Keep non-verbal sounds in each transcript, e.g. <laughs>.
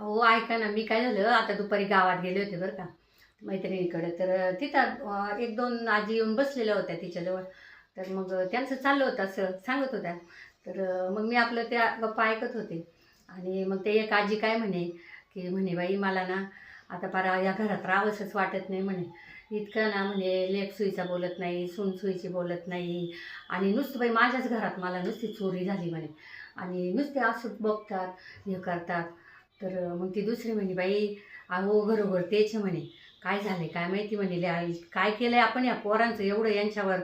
हो ऐका ना मी काय झालं आता दुपारी गावात गेले होते बरं का. मैत्रिणीकडे. तर तिथं एक दोन आजी येऊन बसलेल्या होत्या तिच्याजवळ. तर मग त्यांचं चाललं होतं असं सांगत होत्या. तर मग मी आपलं त्या गप्पा ऐकत होते. आणि मग ते एक आजी काय म्हणे की म्हणे बाई मला ना आता पारा या घरात राहावंसंच वाटत नाही म्हणे. इतकं ना म्हणे लेख सुईचा बोलत नाही सून सुईची बोलत नाही. आणि नुसतं बाई माझ्याच घरात मला नुसती चोरी झाली म्हणे. आणि नुसते असं बघतात हे करतात. तर मग ती दुसरी म्हणे बाई अहो घरोघर तेच म्हणे. काय झाले काय माहिती म्हणे आई काय केलं आहे आपण या पोरांचं? एवढं यांच्यावर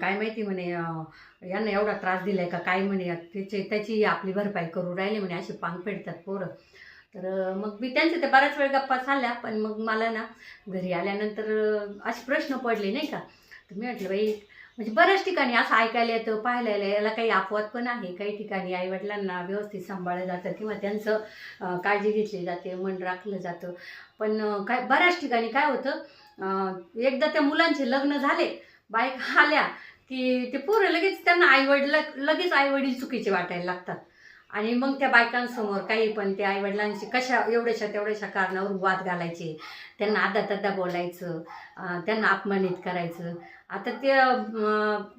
काय माहिती म्हणे यांना एवढा त्रास दिला आहे का? काय म्हणे? त्याचे त्याची आपली भरपाई करू राहिली म्हणे असे पांग फेडतात पोरं. तर मग मी त्यांच्या त्या बऱ्याच वेळ गप्पा चालल्या पण मग मला ना घरी आल्यानंतर असे प्रश्न पडले नाही का? तर मी म्हटलं बाई म्हणजे बऱ्याच ठिकाणी असं ऐकायला येतं पाहायला येतं. याला काही अपवाद पण आहे. काही ठिकाणी आईवडिलांना व्यवस्थित सांभाळलं जातं किंवा त्यांचं काळजी घेतली जाते मन राखलं जातं. पण काय बऱ्याच ठिकाणी काय होतं एकदा त्या मुलांचे लग्न झाले बाईक आल्या की ते पोरं लगेच त्यांना आईवडील लगेच आईवडील चुकीचे वाटायला लागतात. आणि मग त्या बायकांसमोर काही पण त्या आईवडिलांशी कशा एवढ्याशा तेवढ्याशा कारणावर वाद घालायचे. त्यांना आदा तदा बोलायचं त्यांना अपमानित करायचं. आता ते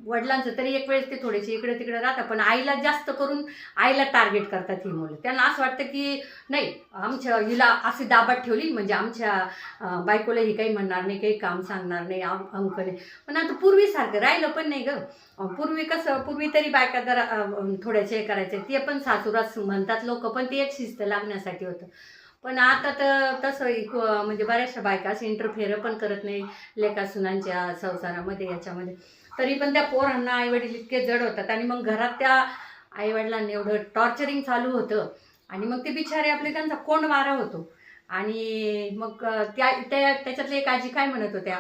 वडिलांचं तरी एक वेळेस ते थोडेसे इकडे तिकडे राहतात पण आईला जास्त करून आईला टार्गेट करतात ही मुलं. त्यांना असं वाटतं की नाही आमच्या हिला अशी दाबात ठेवली म्हणजे आमच्या बायकोला ही काही म्हणणार नाही काही काम सांगणार नाही अंक नाही पण आता पूर्वीसारखं राहिलं पण नाही गं. पूर्वी कसं पूर्वी तरी बायका जरा अं, थोड्याचे हे करायचे ते पण सासुरास म्हणतात लोक पण ते एक शिस्त लागण्यासाठी होतं. पण आता तर तसं म्हणजे बऱ्याचशा बायका असं इंटरफेअर पण करत नाही. लेका सुनांच्या संसारामध्ये याच्यामध्ये. तरी पण त्या पोरांना आईवडील इतके जड होतात. आणि मग घरात त्या आईवडिलांनी एवढं टॉर्चरिंग चालू होतं. आणि मग ते बिचारे आपले त्यांचा कोंड मारा होतो. आणि मग त्या त्या त्याच्यातल्या एक आजी काय म्हणत होत्या?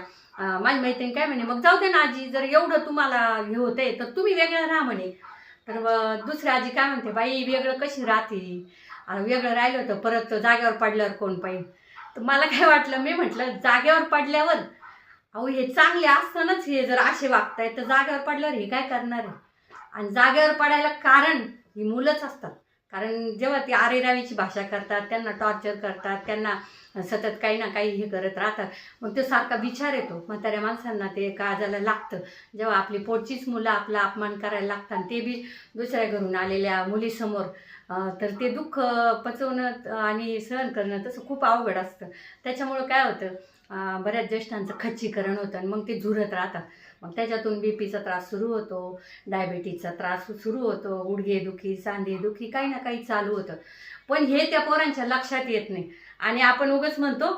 माझी मैत्रीण काय म्हणे मग जाऊ दे ना आजी जर एवढं तुम्हाला हे होतंय तर तुम्ही वेगळं राहा म्हणे. तर मग दुसरी आजी काय म्हणते बाई वेगळं कशी राहते? वेगळं राहिलं होतं परत जागेवर पडल्यावर कोण पाहिजे तर मला काय वाटलं मी म्हटलं जागेवर पडल्यावर? अहो हे चांगले असतानाच हे जर असे वागतायत तर जागेवर पडल्यावर हे काय करणार आहे? आणि जागेवर पडायला कारण ही मुलंच असतात. कारण जेव्हा ती आरेरावीची भाषा करतात त्यांना टॉर्चर करतात त्यांना सतत काही ना काही हे करत राहतात मग तो सारखा विचार येतो. म्हाताऱ्या माणसांना ते काळजाला लागतं. जेव्हा आपली पोटचीच मुलं आपला अपमान करायला लागतात ते बी दुसऱ्या घरून आलेल्या मुलीसमोर तर ते दुःख पचवणं आणि सहन करणं तसं खूप अवघड असतं. त्याच्यामुळं काय होतं बऱ्याच ज्येष्ठांचं खच्चीकरण होतं आणि मग ते झुरत राहतात. मग त्याच्यातून बी पीचा त्रास सुरू होतो डायबिटीजचा त्रास सुरू होतो गुडघेदुखी सांधेदुखी काही ना काही चालू होतं. पण हे त्या पोरांच्या लक्षात येत नाही. आणि आपण उगच म्हणतो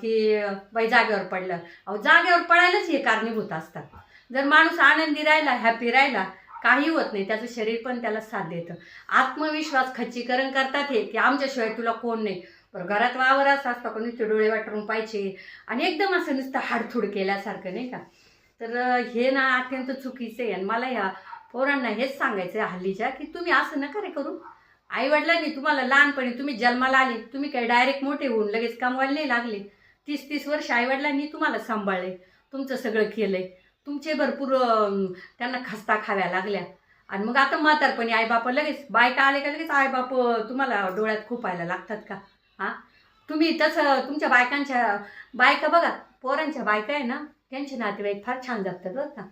की बाई जागेवर पडलं. अहो जागेवर पडायलाच हे कारणीभूत असतात. जर माणूस आनंदी राहिला हॅपी राहिला काही होत नाही. त्याचं शरीर पण त्याला साथ देतं. आत्मविश्वास खच्चीकरण करतात हे की आमच्याशिवाय तुला कोण नाही. बरं घरात वावर असं असतं का नुसते डोळे वाटरून पाहिजे आणि एकदम असं नुसतं हाडथुड केल्यासारखं नाही का? तर हे ना अत्यंत चुकीचं आहे. आणि मला ह्या पोरांना हेच सांगायचं आहे हल्लीच्या की तुम्ही असं नका रे करू. आईवडिलांनी तुम्हाला लहानपणी तुम्ही जन्माला आले तुम्ही काही डायरेक्ट मोठे होऊन लगेच कमवायला नाही लागले. तीस तीस वर्ष आईवडिलांनी तुम्हाला सांभाळले तुमचं सगळं केलंय. तुमचे भरपूर त्यांना खस्ता खाव्या लागल्या. आणि मग आता म्हातारपणी आईबाप लगेच बायका आले का लगेच आईबाप तुम्हाला डोळ्यात खुपायला लागतात का? हां? तुम्ही तसं तुमच्या बायकांच्या बायका बघा पोरांच्या बायका आहे ना त्यांचे नातेवाईक फार छान जगतात बरं का.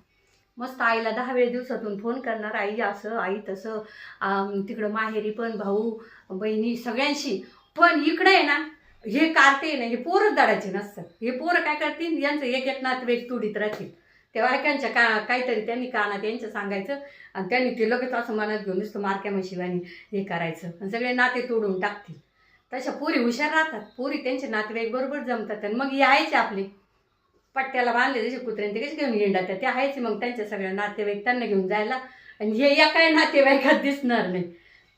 मस्त आईला दहा वेळ दिवसातून फोन करणार आई असं आई तसं तिकडं माहेरी पण भाऊ बहिणी सगळ्यांशी. पण इकडे आहे ना हे कारते आहे ना हे पोरं दाडाचे नसतात. हे पोरं काय करतील? यांचं एक एक नातेवाईक तुडीत राहतील. त्या बायकांच्या का काहीतरी त्यांनी कानात यांचं सांगायचं आणि त्यांनी ते लगेच असं मनात घेऊन नुसतं मारक्या म्हशिवानी हे करायचं आणि सगळे नाते तोडून टाकतील. तशा पोरी हुशार राहतात. पोरी त्यांचे नातेवाईक बरोबर जमतात आणि मग यायचे आपले. पट्ट्याला बांधले जसे कुत्र्यांनी ते कसे घेऊन येणार त्या आहेच मग त्यांच्या सगळ्या नातेवाईक त्यांना घेऊन जायला. आणि हे या काय नातेवाईकात दिसणार नाही.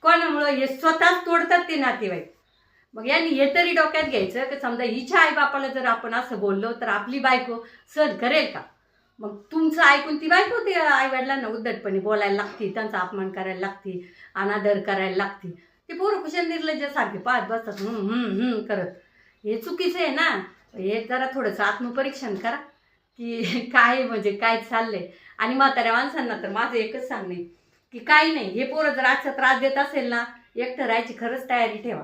कोणामुळं हे स्वतःच तोडतात ते नातेवाईक. मग यांनी हे तरी डोक्यात घ्यायचं की समजा हिच्या आईबापाला जर आपण असं बोललो तर आपली बायको सहन करेल का? मग तुमचं ऐकून ती बायको ते आईवडिलांना उद्धटपणे बोलायला लागती त्यांचा अपमान करायला लागती अनादर करायला लागती. ते पोरं कुशल निर्लज्जासारखे पाहत बसतात करत. हे चुकीचं आहे ना? हे जरा थोडंसं आत्मपरीक्षण करा की <laughs> काय म्हणजे काय चाललंय. आणि म्हाताऱ्या माणसांना तर माझं एकच सांगणे की काही नाही हे पोरं जर आजचा त्रास देत असेल ना एकटं राहायची खरंच तयारी ठेवा.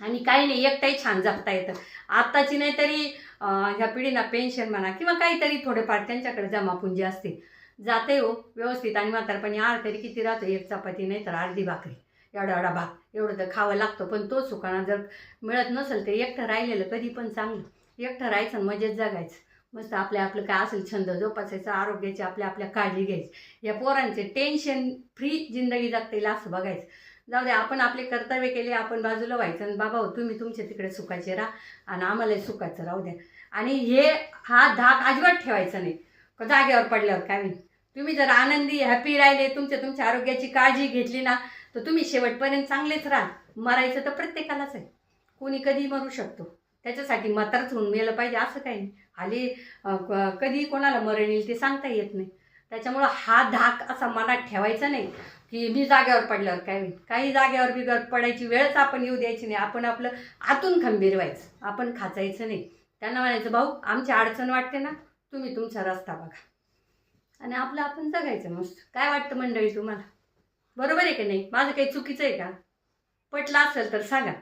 आणि काही नाही एकटाही छान जगता येतं. आत्ताची नाही तरी ह्या पिढीला पेन्शन म्हणा किंवा काहीतरी थोडेफार त्यांच्याकडे जमापुंजी असते जाते हो व्यवस्थित. आणि म्हातारपणी आर तरी किती राहतो एक चपाती नाही तर अर्धी भाकरी. एवढा एवढा भाग एवढं तर खावं लागतं पण तो सुकाणा जर मिळत नसेल तर एकटं राहिलेलं कधी पण चांगलं. एकटं राहायचं आणि मजेत जगायचं. मस्त आपल्या आपलं काय असेल छंद जोपासायचं आरोग्याची आपल्या आपल्या काळजी घ्यायची. या पोरांचे टेन्शन फ्री जिंदगी जगता येईल असं बघायचं. जाऊ दे आपण आपले कर्तव्य केले आपण बाजूला व्हायचं आणि बाबा हो तुम्ही तुमच्या तिकडे सुखाचे राहा आणि आम्हालाही सुखाचं राहू द्या. आणि हे हा धाक अजिबात ठेवायचा नाही. का जागेवर पडल्यावर काय नाही तुम्ही जर आनंदी हॅपी राहिले तुमच्या तुमच्या आरोग्याची काळजी घेतली ना तर तुम्ही शेवटपर्यंत चांगलेच राहा. मरायचं तर प्रत्येकालाच आहे. कोणी कधी मरू शकतो. त्याच्यासाठी म्हातारच होऊन मेलं पाहिजे असं काही नाही. हल्ली क- कधी कोणाला मरण येईल ते सांगता येत नाही. त्याच्यामुळं हा धाक असा मनात ठेवायचा नाही की मी जागेवर पडल्यावर काय होईल? काही जागेवर बिगर पडायची वेळच आपण येऊ द्यायची नाही. आपण आपलं आतून खंबीर व्हायचं. आपण खाचायचं नाही. त्यांना म्हणायचं भाऊ आमची अडचण वाटते ना तुम्ही तुमचा रस्ता बघा. आणि आपलं आपण जगायचं मस्त. काय वाटतं मंडळी तुम्हाला? बरोबर आहे की नाही? माझं काही चुकीचं आहे का? पटलं असेल तर सांगा.